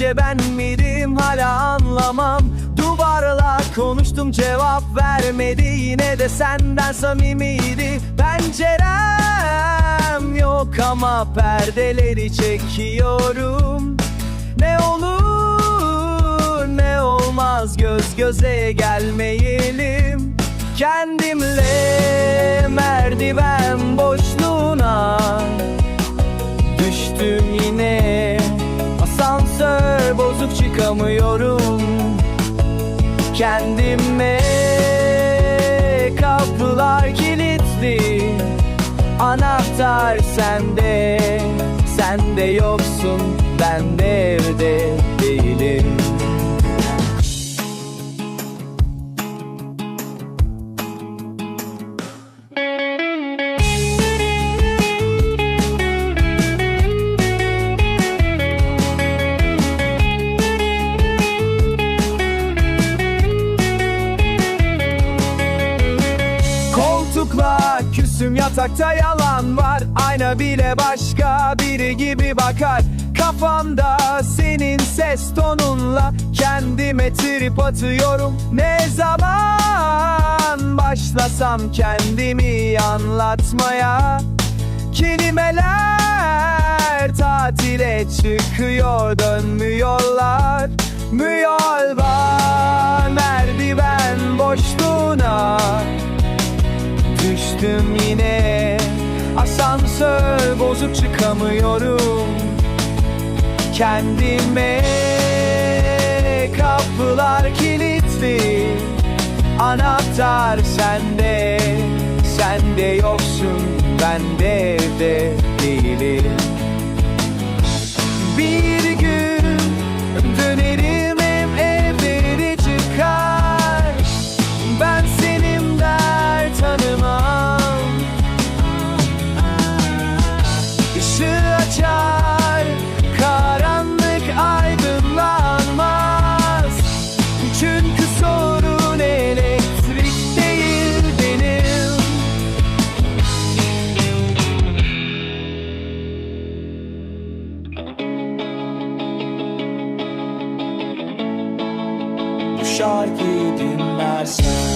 Sence ben miydim hala anlamam. Duvarla konuştum cevap vermedi. Yine de senden samimiydi. Pencerem yok ama perdeleri çekiyorum. Ne olur ne olmaz göz göze gelmeyelim. Kendimle merdiven boşluğuna Düştüm yine bozuk çıkamıyorum Kendime Kapılar kilitli Anahtar sende. Sen de yoksun Ben de Küsüm yatakta yalan var. Ayna bile başka biri gibi bakar. Kafamda senin ses tonunla Kendime trip atıyorum. Ne zaman başlasam kendimi anlatmaya? Kelimeler tatile çıkıyor dönmüyorlar. Müyol Asansör bozuk çıkamıyorum. Kendime Kapılar kilitli. Anahtar sende Sen de yoksun. Ben de evde değilim şarkıyı dinlersen.